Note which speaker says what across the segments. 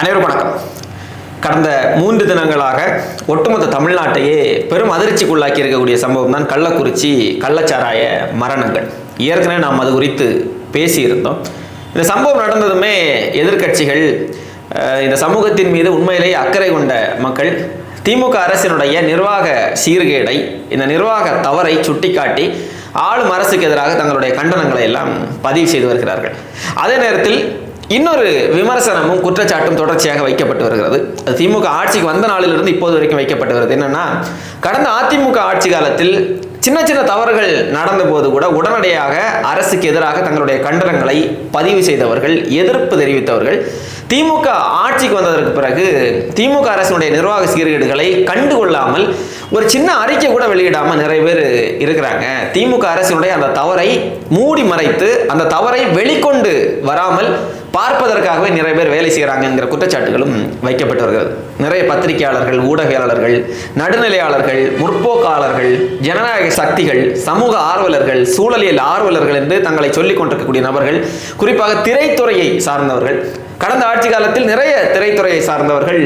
Speaker 1: அனைவரும் வணக்கம். கடந்த மூன்று தினங்களாக ஒட்டுமொத்த தமிழ்நாட்டையே பெரும் அதிர்ச்சிக்குள்ளாக்கி இருக்கக்கூடிய சம்பவம் தான் கள்ளக்குறிச்சி கள்ளச்சாராய மரணங்கள். ஏற்கனவே நாம் அது குறித்து பேசியிருந்தோம். இந்த சம்பவம் நடந்ததுமே எதிர்க்கட்சிகள் இந்த சமூகத்தின் மீது உண்மையிலேயே அக்கறை கொண்ட மக்கள் திமுக அரசினுடைய நிர்வாக சீர்கேடை இந்த நிர்வாக தவறை சுட்டிக்காட்டி ஆளும் அரசுக்கு எதிராக தங்களுடைய கண்டனங்களை எல்லாம் பதிவு செய்து வருகிறார்கள். அதே நேரத்தில் இன்னொரு விமர்சனமும் குற்றச்சாட்டும் தொடர்ச்சியாக வைக்கப்பட்டு வருகிறது. அது திமுக ஆட்சிக்கு வந்த நாளிலிருந்து இப்போது வரைக்கும் வைக்கப்பட்டு வருது. என்னன்னா கடந்த அதிமுக ஆட்சி காலத்தில் சின்ன சின்ன தவறுகள் நடந்த போது கூட உடனடியாக அரசுக்கு எதிராக தங்களுடைய கண்டனங்களை பதிவு செய்தவர்கள் எதிர்ப்பு தெரிவித்தவர்கள் திமுக ஆட்சிக்கு வந்ததற்கு பிறகு திமுக அரசினுடைய நிர்வாக சீர்கேடுகளை கண்டுகொள்ளாமல் ஒரு சின்ன அறிக்கை கூட வெளியிடாமல் நிறைய பேர் இருக்கிறாங்க. திமுக அரசினுடைய அந்த தவறை மூடி மறைத்து அந்த தவறை வெளிக்கொண்டு வராமல் பார்ப்பதற்காகவே நிறைய பேர் வேலை செய்கிறாங்கங்கிற குற்றச்சாட்டுகளும் வைக்கப்பட்டு வருகிறது நிறைய பத்திரிகையாளர்கள் ஊடகவியலாளர்கள் நடுநிலையாளர்கள் முற்போக்காளர்கள் ஜனநாயக சக்திகள் சமூக ஆர்வலர்கள் சூழலியல் ஆர்வலர்கள் என்று தங்களை சொல்லிக் கொண்டிருக்கக்கூடிய நபர்கள் குறிப்பாக திரைத்துறையை சார்ந்தவர்கள். கடந்த ஆட்சி காலத்தில் நிறைய திரைத்துறையை சார்ந்தவர்கள்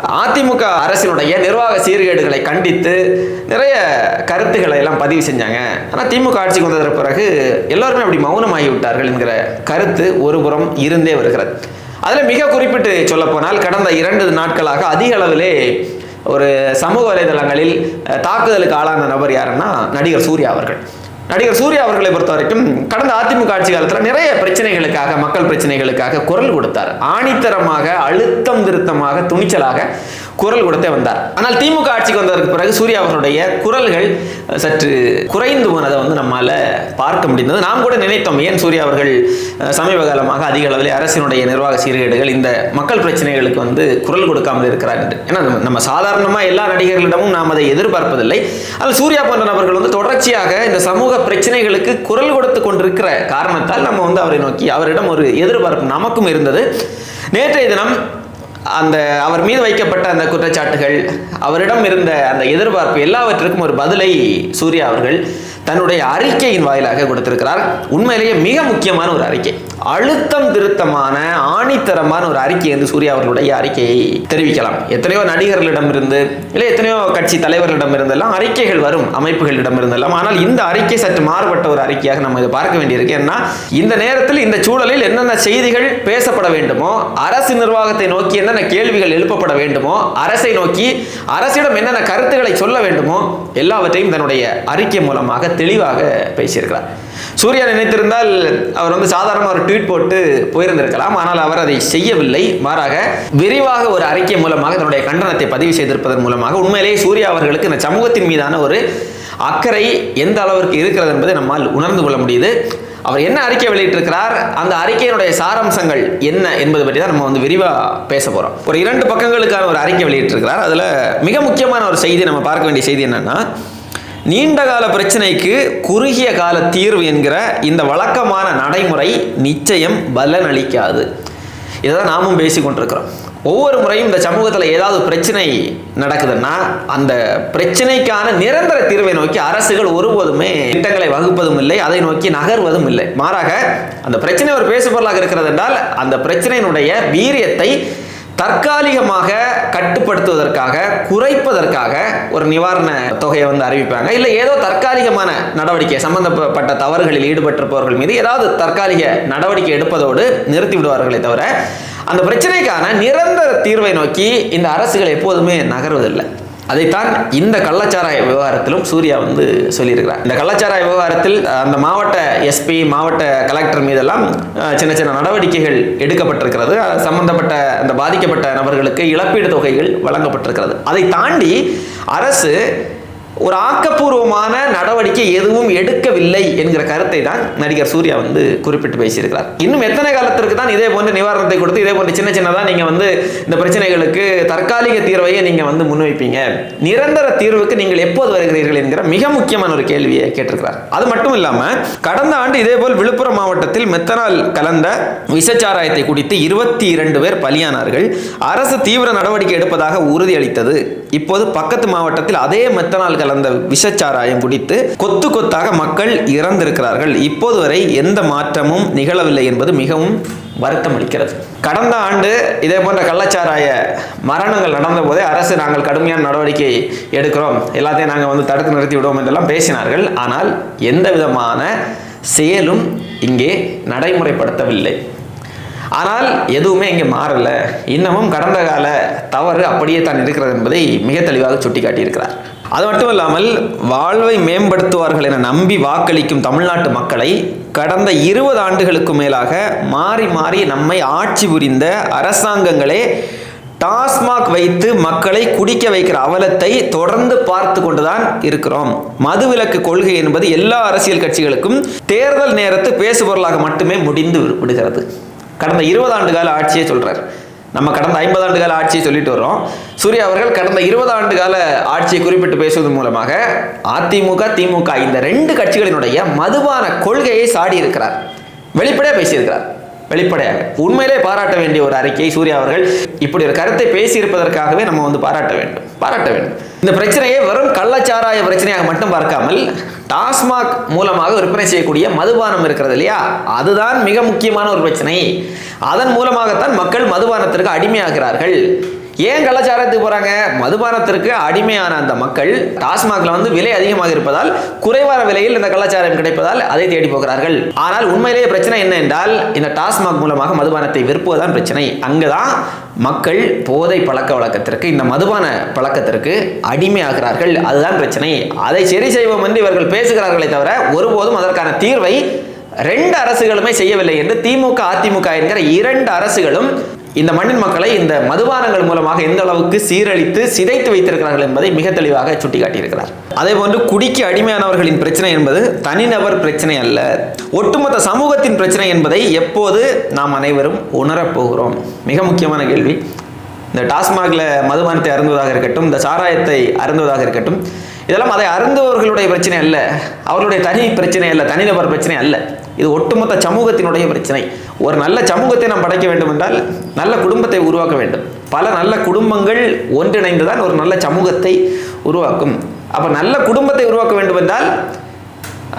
Speaker 1: அதிமுக அரசினுடைய நிர்வாக சீர்கேடுகளை கண்டித்து நிறைய கருத்துக்களை எல்லாம் பதிவு செஞ்சாங்க. ஆனால் திமுக ஆட்சிக்கு வந்ததற்கு பிறகு எல்லோருமே அப்படி மௌனமாகி விட்டார்கள் என்கிற கருத்து ஒருபுறம் இருந்தே வருகிறது. அதில் மிக குறிப்பிட்டு சொல்லப்போனால் கடந்த இரண்டு நாட்களாக அதிக அளவிலே ஒரு சமூக வலைதளங்களில் தாக்குதலுக்கு ஆளான நபர் யாருன்னா நடிகர் சூர்யா அவர்கள். நடிகர் சூர்யா அவர்களை பொறுத்த வரைக்கும் கடந்த அதிமுக ஆட்சி காலத்தில் நிறைய பிரச்சனைகளுக்காக மக்கள் பிரச்சனைகளுக்காக குரல் கொடுத்தார். ஆணித்தரமாக அழுத்தம் திருத்தமாக துணிச்சலாக குரல் கொடுத்தே வந்தார். ஆனால் திமுக ஆட்சிக்கு வந்ததற்கு பிறகு சூர்யா அவர்களுடைய குரல்கள் சற்று குறைந்து போனதை வந்து நம்மால் பார்க்க முடிந்தது. நாம் கூட நினைத்தோம் ஏன் சூர்யா அவர்கள் சமீப காலமாக அதிக அளவில் அரசினுடைய நிர்வாக சீர்கேடுகள் இந்த மக்கள் பிரச்சனைகளுக்கு வந்து குரல் கொடுக்காமல் இருக்கிறார் என்று. ஏன்னா நம்ம- நம்ம சாதாரணமாக எல்லா நடிகர்களிடமும் நாம் அதை எதிர்பார்ப்பதில்லை. ஆனால் சூர்யா போன்ற நபர்கள் வந்து தொடர்ச்சியாக இந்த சமூக பிரச்சனைகளுக்கு குரல் கொடுத்து கொண்டிருக்கிற காரணத்தால் நம்ம வந்து அவரை நோக்கி அவரிடம் ஒரு எதிர்பார்ப்பு நமக்கும் இருந்தது. நேற்றைய தினம் அந்த அவர் மீது வைக்கப்பட்ட அந்த குற்றச்சாட்டுகள் அவரிடம் இருந்த அந்த எதிர்பார்ப்பு எல்லாவற்றிற்கும் ஒரு பதிலை சூர்யா அவர்கள் தன்னுடைய அறிக்கையின் வாயிலாக கொடுத்திருக்கிறார். உண்மையிலேயே மிக முக்கியமான ஒரு அறிக்கை. அழுத்தம் திருத்தமான ஆணித்தரமான ஒரு அறிக்கை என்று சூர்யா அவர்களுடைய அறிக்கையை தெரிவிக்கலாம். எத்தனையோ நடிகர்களிடம் இருந்து இல்லை எத்தனையோ கட்சி தலைவர்களிடம் இருந்தெல்லாம் அறிக்கைகள் வரும் அமைப்புகளிடம் இருந்தெல்லாம் ஆனால் இந்த அறிக்கை சற்று மாறுபட்ட ஒரு அறிக்கையாக நம்ம இதை பார்க்க வேண்டியிருக்கு. ஏன்னா இந்த நேரத்தில் இந்த சூழலில் என்னென்ன செய்திகள் பேசப்பட வேண்டுமோ அரசு நிர்வாகத்தை நோக்கி என்னென்ன கேள்விகள் எழுப்பப்பட வேண்டுமோ அரசை நோக்கி அரசிடம் என்னென்ன கருத்துக்களை சொல்ல வேண்டுமோ எல்லாவற்றையும் தன்னுடைய அறிக்கை மூலமாக தெளிவாக பேசியிருக்கிறார். சூர்யா நினைத்திருந்தால் அவர் வந்து சாதாரண ஒரு ட்வீட் போட்டு போயிருந்திருக்கலாம். ஆனால் அவர் அதை செய்யவில்லை. மாறாக விரிவாக ஒரு அறிக்கை மூலமாக தன்னுடைய கண்டனத்தை பதிவு செய்திருப்பதன் மூலமாக உண்மையிலேயே சூர்யா அவர்களுக்கு இந்த சமூகத்தின் மீதான ஒரு அக்கறை எந்த அளவிற்கு இருக்கிறது என்பதை நம்மால் உணர்ந்து கொள்ள முடியுது. அவர் என்ன அறிக்கை வெளியிட்டிருக்கிறார்? அந்த அறிக்கையினுடைய சாராம்சங்கள் என்ன என்பது பற்றி தான் நம்ம வந்து விரிவாக பேச போகிறோம் ஒரு இரண்டு பக்கங்களுக்கான ஒரு அறிக்கை வெளியிட்டிருக்கிறார். அதில் மிக முக்கியமான ஒரு செய்தி நம்ம பார்க்க வேண்டிய செய்தி என்னென்னா நீண்டகால பிரச்சனைக்கு குறுகிய கால தீர்வு என்கிற இந்த வழக்கமான நடைமுறை நிச்சயம் பலனளிக்காது. இதை தான் நாமும் பேசிக்கொண்டிருக்கிறோம் ஒவ்வொரு முறையும் இந்த சமூகத்தில் ஏதாவது பிரச்சனை நடக்குதுன்னா அந்த பிரச்சனைக்கான நிரந்தர தீர்வை நோக்கி அரசுகள் ஒருபோதுமே திட்டங்களை வகுப்பதும் இல்லை அதை நோக்கி நகர்வதும் இல்லை. மாறாக அந்த பிரச்சனை ஒரு பேசுபொருளாக இருக்கிறது என்றால் அந்த பிரச்சனையினுடைய வீரியத்தை தற்காலிகமாக கட்டுப்படுத்துவதற்காக குறைப்பதற்காக ஒரு நிவாரண தொகையை வந்து அறிவிப்பாங்க. இல்லை ஏதோ தற்காலிகமான நடவடிக்கை சம்பந்தப்பட்ட தவறுகளில் ஈடுபட்டிருப்பவர்கள் மீது ஏதாவது தற்காலிக நடவடிக்கை எடுப்பதோடு நிறுத்தி விடுவார்களே தவிர அந்த பிரச்சனைக்கான நிரந்தர தீர்வை நோக்கி இந்த அரசுகள் எப்போதுமே நகர்வதில்லை. அதைத்தான் இந்த கள்ளச்சாராய விவகாரத்திலும் சூர்யா வந்து சொல்லியிருக்கிறார். இந்த கள்ளச்சாராய விவகாரத்தில் அந்த மாவட்ட எஸ்பி மாவட்ட கலெக்டர் மீதெல்லாம் சின்ன சின்ன நடவடிக்கைகள் எடுக்கப்பட்டிருக்கிறது. அது சம்பந்தப்பட்ட அந்த பாதிக்கப்பட்ட நபர்களுக்கு இழப்பீடு தொகைகள் வழங்கப்பட்டிருக்கிறது. அதை தாண்டி அரசு ஒரு ஆக்கப்பூர்வமான நடவடிக்கை எதுவும் எடுக்கவில்லை என்கிற கருத்தை தான் நடிகர் சூர்யா வந்து குறிப்பிட்டு பேசியிருக்கிறார். இன்னும் எத்தனை காலத்திற்கு தான் இதே போன்ற நிவாரணத்தை கொடுத்து இதே போன்ற சின்ன சின்னதாக நீங்கள் வந்து இந்த பிரச்சனைகளுக்கு தற்காலிக தீர்வையை நீங்கள் வந்து முன்வைப்பீங்க? நிரந்தர தீர்வுக்கு நீங்கள் எப்போது வருகிறீர்கள் என்கிற மிக முக்கியமான ஒரு கேள்வியை கேட்டிருக்கிறார். அது மட்டும் இல்லாமல் கடந்த ஆண்டு இதேபோல் விழுப்புரம் மாவட்டத்தில் மெத்தனால் கலந்த விசச்சாராயத்தை குடித்து இருபத்தி இரண்டு பேர் பலியானார்கள். அரசு தீவிர நடவடிக்கை எடுப்பதாக உறுதியளித்தது. இப்போது பக்கத்து மாவட்டத்தில் அதே மெத்தனால் கலந்த விஷச்சாராயம் குடித்து கொத்து கொத்தாக மக்கள் இறந்திருக்கிறார்கள். இப்போது வரை எந்த மாற்றமும் நிகழவில்லை என்பது மிகவும் வருத்தம் அளிக்கிறது கடந்த ஆண்டு இதே போன்ற கள்ளச்சாராய மரணங்கள் நடந்த போதே அரசு நாங்கள் கடுமையான நடவடிக்கை எடுக்கிறோம். எல்லாத்தையும் நாங்கள் வந்து தடுத்து நிறுத்தி விடுவோம் என்றெல்லாம் பேசினார்கள். ஆனால் எந்த விதமான செயலும் இங்கே நடைமுறைப்படுத்தவில்லை. ஆனால் எதுவுமே இங்கே மாறல. இன்னமும் கடந்த கால தவறு அப்படியே தான் இருக்கிறது என்பதை மிக தெளிவாக சுட்டிக்காட்டியிருக்கிறார். அது மட்டும் இல்லாமல் வாழ்வை மேம்படுத்துவார்கள் என நம்பி வாக்களிக்கும் தமிழ்நாட்டு மக்களை கடந்த இருபது ஆண்டுகளுக்கு மேலாக மாறி மாறி நம்மை ஆட்சி புரிந்த அரசாங்கங்களே டாஸ்மாக் வைத்து மக்களை குடிக்க வைக்கிற அவலத்தை தொடர்ந்து பார்த்து கொண்டுதான் இருக்கிறோம். மதுவிலக்கு கொள்கை என்பது எல்லா அரசியல் கட்சிகளுக்கும் தேர்தல் நேரத்து பேசுபொருளாக மட்டுமே முடிந்து விடுகிறது. கடந்த இருபது ஆண்டு கால ஆட்சியை சொல்றார். நம்ம கடந்த ஐம்பது ஆண்டு கால ஆட்சியை சொல்லிட்டு வரோம் சூர்யா அவர்கள் கடந்த இருபது ஆண்டு கால ஆட்சியை குறிப்பிட்டு பேசுவதன் மூலமாக அதிமுக திமுக இந்த ரெண்டு கட்சிகளினுடைய மதுபான கொள்கையை சாடி இருக்கிறார் வெளிப்படையாக பேசியிருக்கிறார். வெளிப்படையாக உண்மையிலே பாராட்ட வேண்டிய ஒரு அறிக்கை சூர்யா அவர்கள் இப்படி ஒரு கருத்தை பேசியிருப்பதற்காகவே நம்ம வந்து பாராட்ட வேண்டும். பாராட்ட வேண்டும். இந்த பிரச்சனையை வெறும் கள்ளச்சாராய பிரச்சனையாக மட்டும் பார்க்காமல் டாஸ்மாக் மூலமாக விற்பனை செய்யக்கூடிய மதுபானம் இருக்கிறது இல்லையா? அதுதான் மிக முக்கியமான ஒரு பிரச்சனை. அதன் மூலமாகத்தான் மக்கள் மதுபானத்திற்கு அடிமையாகிறார்கள். ஏன் கள்ளச்சாரத்துக்கு போறாங்க? மதுபானத்திற்கு அடிமையான அந்த மக்கள் டாஸ்மாக்ல வந்து விலை அதிகமாக இருப்பதால் குறைவான விலையில் இந்த கள்ளச்சாரம் கிடைப்பதால் அதை தேடி போகிறார்கள். ஆனால் உண்மையிலேயே பிரச்சனை என்ன என்றால் இந்த டாஸ்மாக் மூலமாக மதுபானத்தை விற்பதுதான் பிரச்சனை. அங்குதான் மக்கள் போதை பழக்க வழக்கத்திற்கு இந்த மதுபான பழக்கத்திற்கு அடிமையாகிறார்கள். அதுதான் பிரச்சனை. அதை சரி செய்வோம் என்று இவர்கள் பேசுகிறார்களே தவிர ஒருபோதும் அதற்கான தீர்வை ரெண்டு அரசுகளுமே செய்யவில்லை என்று திமுக அதிமுக என்கிற இரண்டு அரசுகளும் இந்த மண்ணின் மக்களை இந்த மதுபானங்கள் மூலமாக எந்த அளவுக்கு சீரழித்து சிதைத்து வைத்திருக்கிறார்கள் என்பதை மிக தெளிவாக சுட்டிக்காட்டியிருக்கிறார். அதே போன்று குடிக்கு அடிமையானவர்களின் பிரச்சனை என்பது தனிநபர் பிரச்சனை அல்ல ஒட்டுமொத்த சமூகத்தின் பிரச்சனை என்பதை எப்போது நாம் அனைவரும் உணரப் போகிறோம் மிக முக்கியமான கேள்வி. இந்த டாஸ்மாகில் மதுபானத்தை அருந்துவதாக இருக்கட்டும் இந்த சாராயத்தை அருந்துவதாக இருக்கட்டும் இதெல்லாம் அதை அருந்துவர்களுடைய பிரச்சனை அல்ல அவர்களுடைய தனி பிரச்சனை அல்ல தனிநபர் பிரச்சனை அல்ல. இது ஒட்டுமொத்த சமூகத்தினுடைய பிரச்சனை. ஒரு நல்ல சமூகத்தை நாம் படைக்க வேண்டும் என்றால் நல்ல குடும்பத்தை உருவாக்க வேண்டும். பல நல்ல குடும்பங்கள் ஒன்றிணைந்து தான் ஒரு நல்ல சமூகத்தை உருவாக்கும். அப்போ நல்ல குடும்பத்தை உருவாக்க வேண்டும் என்றால்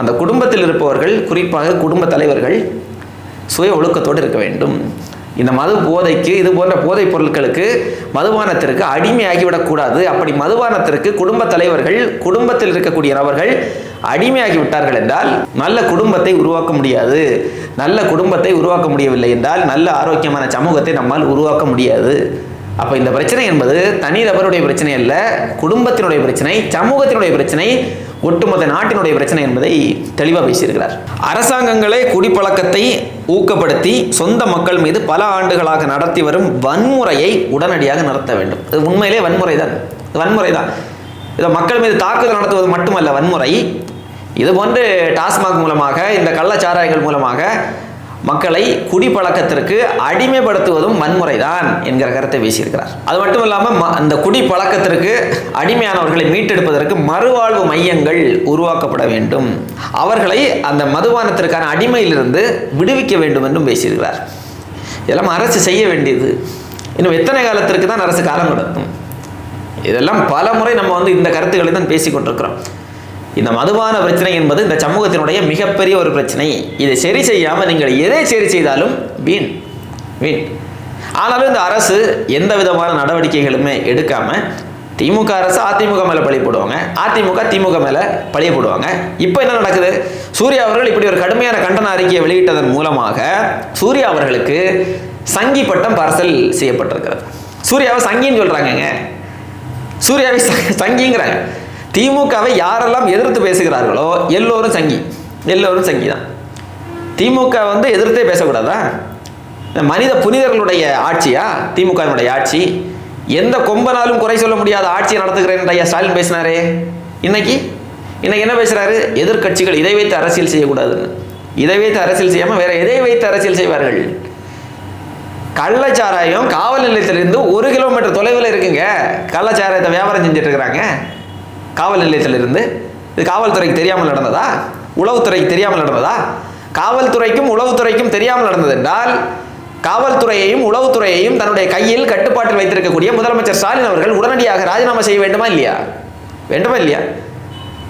Speaker 1: அந்த குடும்பத்தில் இருப்பவர்கள் குறிப்பாக குடும்ப தலைவர்கள் சுய ஒழுக்கத்தோடு இருக்க வேண்டும். இந்த மது போதைக்கு இது போன்ற போதைப் பொருட்களுக்கு மதுபானத்திற்கு அடிமையாகிவிடக்கூடாது. அப்படி மதுபானத்திற்கு குடும்ப தலைவர்கள் குடும்பத்தில் இருக்கக்கூடிய நபர்கள் அடிமையாகி விட்டார்கள் என்றால் நல்ல குடும்பத்தை உருவாக்க முடியாது. நல்ல குடும்பத்தை உருவாக்க முடியவில்லை என்றால் நல்ல ஆரோக்கியமான சமூகத்தை நம்மால் உருவாக்க முடியாது. அப்போ இந்த பிரச்சனை என்பது தனி நபருடைய பிரச்சனை அல்ல குடும்பத்தினுடைய பிரச்சனை சமூகத்தினுடைய பிரச்சனை ஒட்டுமொத்த நாட்டினுடைய பிரச்சனை என்பதை தெளிவாக பேசியிருக்கிறார். அரசாங்கங்களே குடிப்பழக்கத்தை ஊக்கப்படுத்தி சொந்த மக்கள் மீது பல ஆண்டுகளாக நடத்தி வரும் வன்முறையை உடனடியாக நிறுத்த வேண்டும். இது உண்மையிலே வன்முறை தான். வன்முறை தான். இதை மக்கள் மீது தாக்குதல் நடத்துவது மட்டுமல்ல வன்முறை. இது போன்று டாஸ்மாக் மூலமாக இந்த கள்ளச்சாராயங்கள் மூலமாக மக்களை குடிப்பழக்கத்திற்கு அடிமைப்படுத்துவதும் வன்முறை தான் என்கிற கருத்தை பேசியிருக்கிறார் அது மட்டும் இல்லாமல் ம- அந்த குடிப்பழக்கத்திற்கு அடிமையானவர்களை மீட்டெடுப்பதற்கு மறுவாழ்வு மையங்கள் உருவாக்கப்பட வேண்டும். அவர்களை அந்த மதுபானத்திற்கான அடிமையிலிருந்து விடுவிக்க வேண்டும் என்றும் பேசியிருக்கிறார் இதெல்லாம் அரசு செய்ய வேண்டியது. இன்னும் எத்தனை காலத்திற்கு தான் அரசு காலம் கொடுக்கும் இதெல்லாம் பல முறை நம்ம வந்து இந்த கருத்துக்களை தான் பேசிக் கொண்டிருக்கிறோம் இந்த மதுபான பிரச்சனை என்பது இந்த சமூகத்தினுடைய மிகப்பெரிய ஒரு பிரச்சனை. இதை சரி செய்யாமல் நீங்கள் எதை சரி செய்தாலும் வீண் வீண். ஆனாலும் இந்த அரசு எந்த விதமான நடவடிக்கைகளுமே எடுக்காம திமுக அரசு அதிமுக மேலே பழி போடுவாங்க. அதிமுக திமுக மேலே பழிய போடுவாங்க. இப்போ என்ன நடக்குது? சூர்யா அவர்கள் இப்படி ஒரு கடுமையான கண்டன அறிக்கையை வெளியிட்டதன் மூலமாக சூர்யா அவர்களுக்கு சங்கி பட்டம் பார்சல் செய்யப்பட்டிருக்கிறது. சூர்யாவை சங்கின்னு சொல்கிறாங்கங்க சூர்யாவை ச- சங்கிங்கிறாங்க. திமுகவை யாரெல்லாம் எதிர்த்து பேசுகிறார்களோ எல்லோரும் சங்கி. எல்லோரும் சங்கி தான். திமுக வந்து எதிர்த்தே பேசக்கூடாதா? இந்த மனித புனிதர்களுடைய ஆட்சியா? திமுகவினுடைய ஆட்சி. எந்த கொம்பனாலும் குறை சொல்ல முடியாத ஆட்சியை நடத்துகிறேன் ஐயா ஸ்டாலின் பேசினாரே? இன்னைக்கு? இன்னைக்கு என்ன பேசுறாரு? எதிர்க்கட்சிகள் இதை வைத்து அரசியல் செய்யக்கூடாதுன்னு. இதை வைத்து அரசியல் செய்யாமல் வேற எதை வைத்து அரசியல் செய்வார்கள்? கள்ளச்சாராயம் காவல் நிலையத்திலிருந்து ஒரு கிலோமீட்டர் தொலைவில் இருக்குங்க. கள்ளச்சாராயத்தை வியாபாரம் செஞ்சுட்டு இருக்கிறாங்க. காவல் நிலையத்திலிருந்து இது காவல்துறைக்கு தெரியாமல் நடந்ததா? உளவுத்துறைக்கு தெரியாமல் நடந்ததா? காவல்துறைக்கும் உளவுத்துறைக்கும் தெரியாமல் நடந்தது என்றால் காவல்துறையையும் உளவுத்துறையையும் தன்னுடைய கையில் கட்டுப்பாட்டில் வைத்திருக்கக்கூடிய முதலமைச்சர் ஸ்டாலின் அவர்கள் உடனடியாக ராஜினாமா செய்ய வேண்டுமா இல்லையா? வேண்டுமா இல்லையா?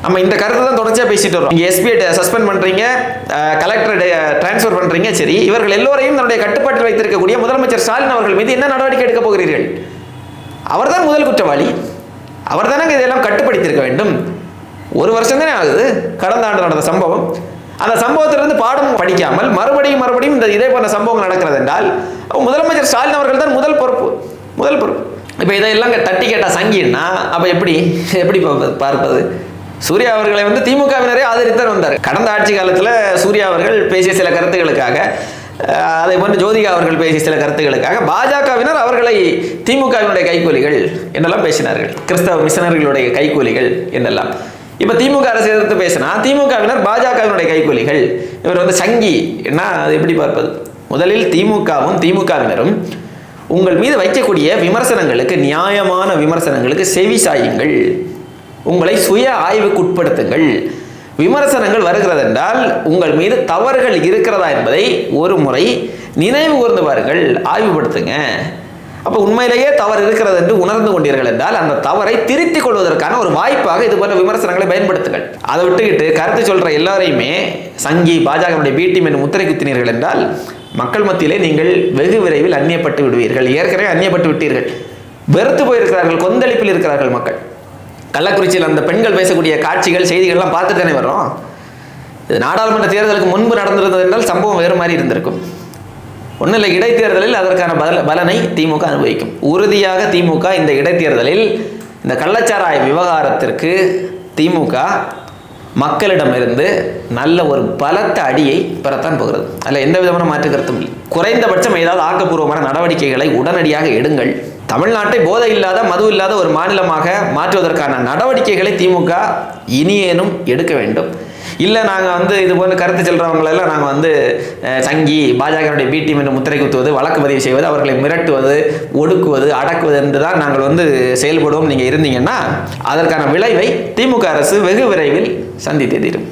Speaker 1: நம்ம இந்த கருத்தை தான் தொடர்ச்சியாக பேசிட்டு வரோம் இங்கே எஸ்பிஐ சஸ்பெண்ட் பண்ணுறீங்க கலெக்டர் ட்ரான்ஸ்ஃபர் பண்ணுறீங்க சரி. இவர்கள் எல்லோரையும் தன்னுடைய கட்டுப்பாட்டில் வைத்திருக்கக்கூடிய முதலமைச்சர் ஸ்டாலின் அவர்கள் மீது என்ன நடவடிக்கை எடுக்க போகிறீர்கள்? அவர்தான் முதல் குற்றவாளி. அவர் தானே இதெல்லாம் கட்டுப்படுத்தியிருக்க வேண்டும்? ஒரு வருஷம் தானே ஆகுது? கடந்த ஆண்டு நடந்த சம்பவம். அந்த சம்பவத்திலிருந்து பாடம் படிக்காமல் மறுபடியும் மறுபடியும் இந்த இதே போன்ற சம்பவங்கள் நடக்கிறது என்றால் முதலமைச்சர் ஸ்டாலின் அவர்கள் தான் முதல் பொறுப்பு. முதல் பொறுப்பு. இப்போ இதையெல்லாம் தட்டி கேட்டால் சங்கின்னா அப்போ எப்படி எப்படி பார்ப்பது- பார்ப்பது? சூர்யா அவர்களை வந்து திமுகவினரே ஆதரித்தான் வந்தார். கடந்த ஆட்சி காலத்தில் சூர்யா அவர்கள் பேசிய சில கருத்துக்களுக்காக அதே போன்று ஜோதிகா அவர்கள் பேசிய சில கருத்துக்களுக்காக பாஜகவினர் அவர்களை திமுகவினுடைய கைக்கூலிகள் என்றெல்லாம் பேசினார்கள். கிறிஸ்தவ மிஷனர்களுடைய கைக்கூலிகள் என்றெல்லாம். இப்போ திமுக அரசு எதிர்த்து பேசினா திமுகவினர் பாஜகவினுடைய கைக்கூலிகள் இவர் வந்து சங்கி என்ன அது எப்படி பார்ப்பது? முதலில் திமுகவும் திமுகவினரும் உங்கள் மீது வைக்கக்கூடிய விமர்சனங்களுக்கு நியாயமான விமர்சனங்களுக்கு செவி சாயுங்கள். உங்களை சுய ஆய்வுக்கு உட்படுத்துங்கள் விமர்சனங்கள் வருகிறது என்றால் உங்கள் மீது தவறுகள் இருக்கிறதா என்பதை ஒரு முறை நினைவு கூர்ந்து பாருங்கள் ஆய்வுபடுத்துங்க. அப்போ உண்மையிலேயே தவறு இருக்கிறது என்று உணர்ந்து கொண்டீர்கள் என்றால் அந்த தவறை திருத்திக் கொள்வதற்கான ஒரு வாய்ப்பாக இது போன்ற விமர்சனங்களை பயன்படுத்துங்கள். அதை விட்டுக்கிட்டு கருத்து சொல்ற எல்லாரையுமே சங்கி பாஜகவுடைய பி டீம் என்று முத்திரை குத்தினீர்கள் என்றால் மக்கள் மத்தியிலே நீங்கள் வெகு விரைவில் அந்நியப்பட்டு விடுவீர்கள். ஏற்கனவே அந்நியப்பட்டு விட்டீர்கள். வெறுத்து போயிருக்கிறார்கள் கொந்தளிப்பில் இருக்கிறார்கள் மக்கள். கள்ளக்குறிச்சியில் அந்த பெண்கள் பேசக்கூடிய காட்சிகள் செய்திகள்லாம் பார்த்துட்டு தானே வரோம் இது நாடாளுமன்ற தேர்தலுக்கு முன்பு நடந்திருந்தது என்றால் சம்பவம் வேறு மாதிரி இருந்திருக்கும். ஒன்றும் இல்லை இடைத்தேர்தலில் அதற்கான பல பலனை திமுக அனுபவிக்கும். உறுதியாக திமுக இந்த இடைத்தேர்தலில் இந்த கள்ளச்சாராய விவகாரத்திற்கு திமுக மக்களிடமிருந்து நல்ல ஒரு பலத்த அடியை பெறத்தான் போகிறது. அதில் எந்த விதமான மாற்று கருத்தும் இல்லை. குறைந்தபட்சம் ஏதாவது ஆக்கப்பூர்வமான நடவடிக்கைகளை உடனடியாக எடுங்கள். தமிழ்நாட்டை போதை இல்லாத மது இல்லாத ஒரு மாநிலமாக மாற்றுவதற்கான நடவடிக்கைகளை திமுக இனியேனும் எடுக்க வேண்டும். இல்லை நாங்கள் வந்து இது போன்ற கருத்து செல்றவங்களெல்லாம் நாங்கள் வந்து சங்கி பாஜகனுடைய பி டீம் என்று முத்திரை குத்துவது வழக்கு பதிவு செய்வது அவர்களை மிரட்டுவது ஒடுக்குவது அடக்குவது என்று தான் நாங்கள் வந்து செயல்படுவோம். நீங்கள் இருந்தீங்கன்னா அதற்கான விளைவை திமுக அரசு வெகு விரைவில் சந்தித்தே தீரும்.